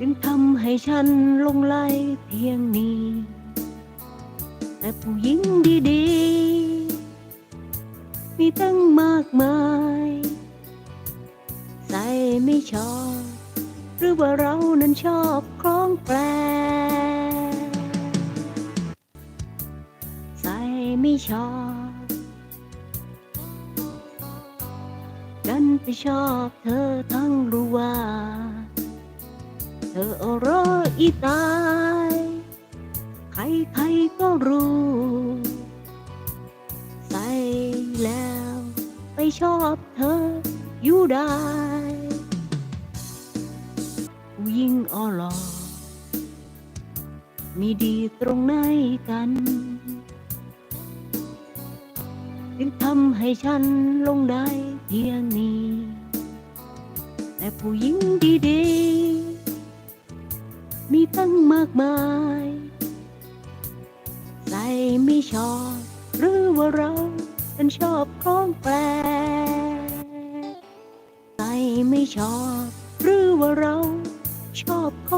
จึงทำให้ฉันลงไหลเพียงนี้ แต่ผู้หญิงดีๆ มีตั้งมากมาย ใส่ไม่ชอบ หรือว่าเรานั้นชอบคล้องแปลใส่ไม่ชอบดันไปชอบเธอทั้งรู้ว่า รออีตาย ใครๆก็รู้ ใส่แล้วไปชอบเธออยู่ได้ผู้หญิงออลอมีดีตรงไหนกันจึงทำให้ฉันลงได้เพียงนี้ แต่ผู้หญิงดีๆ มีตั้งมากมายใส่ไม่ชอบหรือว่าเราฉันชอบของแปลกใส่ไม่ชอบหรือว่าเรา